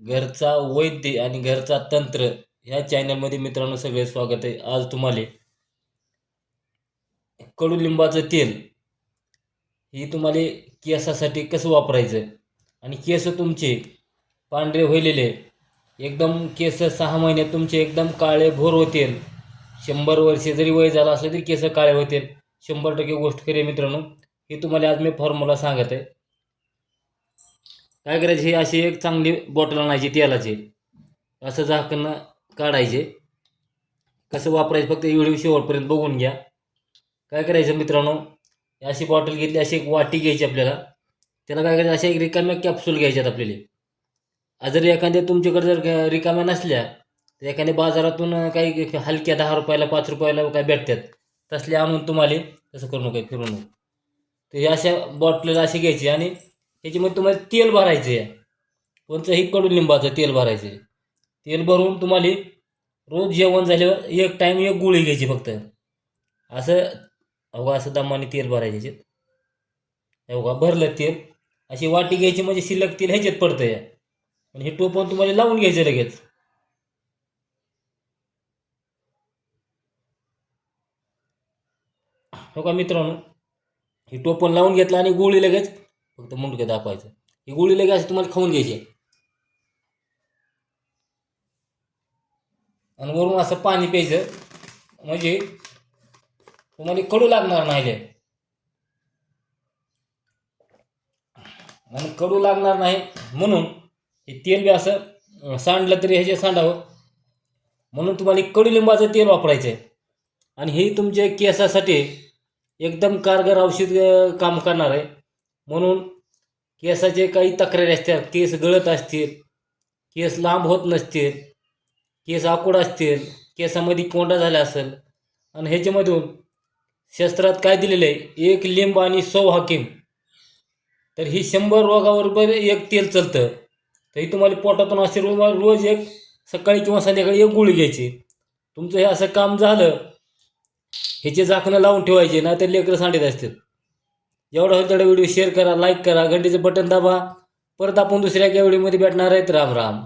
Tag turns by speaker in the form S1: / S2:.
S1: घरचा वैद्य आणि घरचा तंत्र ह्या चॅनलमध्ये मित्रांनो सगळे स्वागत आहे. आज तुम्हाला कडुलिंबाचं तेल हे तुम्हाला केसासाठी कसं वापरायचं? आणि केस तुमचे पांढरे होईलेले एकदम केस सहा महिन्यात तुमचे एकदम काळे भोर होतील. शंभर वर्षे जरी वय झालं असलं तरी केस काळे होतील. शंभर टक्के गोष्ट खरी आहे मित्रांनो. हे तुम्हाला आज मी फॉर्म्युला सांगत आहे. काय करायचे? ही अशी एक चांगली बॉटल आणायची तेलाची. असं झाकणं काढायचे. कसं वापरायचं फक्त एवढी शेवटपर्यंत बघून घ्या. काय करायचं मित्रांनो? अशी बॉटल घेतली अशी एक वाटी घ्यायची आपल्याला. त्याला काय करायचं? अशा एक रिकाम्या कॅप्सूल घ्यायच्यात आपल्याला. जर एखाद्या तुमच्याकडे जर रिकाम्या नसल्या तर एखाद्या बाजारातून काही हलक्या दहा रुपयाला पाच रुपयाला काय भेटतात. तसले आणून तुम्हाला तसं करू नका फिरू नका. तर ह्या अशा बॉटल अशी घ्यायची आणि त्याच्यामध्ये तुम्हाला तेल भरायचं आहे कोणचंही कडुलिंबाचं तेल भरायचं आहे तेल भरून तुम्हाला रोज जेवण झाल्यावर एक टाईम एक गोळी घ्यायची फक्त. असं अवघा असं दमाने तेल भरायचे अवघा भरलं तेल? अशी वाटी घ्यायची म्हणजे शिल्लक तेल ह्याच्यात पडतं या आणि हे टोपण तुम्हाला लावून घ्यायचं लगेच. हो का मित्रांनो? हे टोपण लावून घेतलं आणि गोळी लगेच फक्त मुंडकं दाखवायचं. ही गोळी लगेच अशी तुम्हाला खाऊन घ्यायची आणि वरून असं पाणी प्यायचं. म्हणजे तुम्हाला कडू लागणार नाही आणि कडू लागणार नाही म्हणून हे तेल बी असं सांडलं तरी ह्याचे सांडावं म्हणून तुम्हाला कडुलिंबाचं तेल वापरायचं आहे आणि हे तुमच्या केसासाठी एकदम कारगर औषध काम करणार आहे. म्हणून केसाचे काही तक्रारी असतात. केस गळत असतील केस लांब होत नसतील केस आकुड असतील केसामध्ये कोंडा झाला असेल. आणि ह्याच्यामधून शस्त्रात काय दिलेलं आहे? एक लिंब आणि सौ हाकीम. तर ही शंभर रोगावर पण एक तेल चालतं. तर ही तुम्हाला पोटातून असे रोज रोज एक सकाळी किंवा संध्याकाळी एक गुळ घ्यायची. तुमचं हे असं काम झालं ह्याचे झाकणं लावून ठेवायचे नाहीतर तर लेकरं सांडत असतील. जेवढा होईल तेवढा व्हिडिओ शेअर करा लाईक करा घंटीचं बटन दाबा. परत आपण दुसऱ्या एका व्हिडिओमध्ये भेटणार आहेत. राम राम.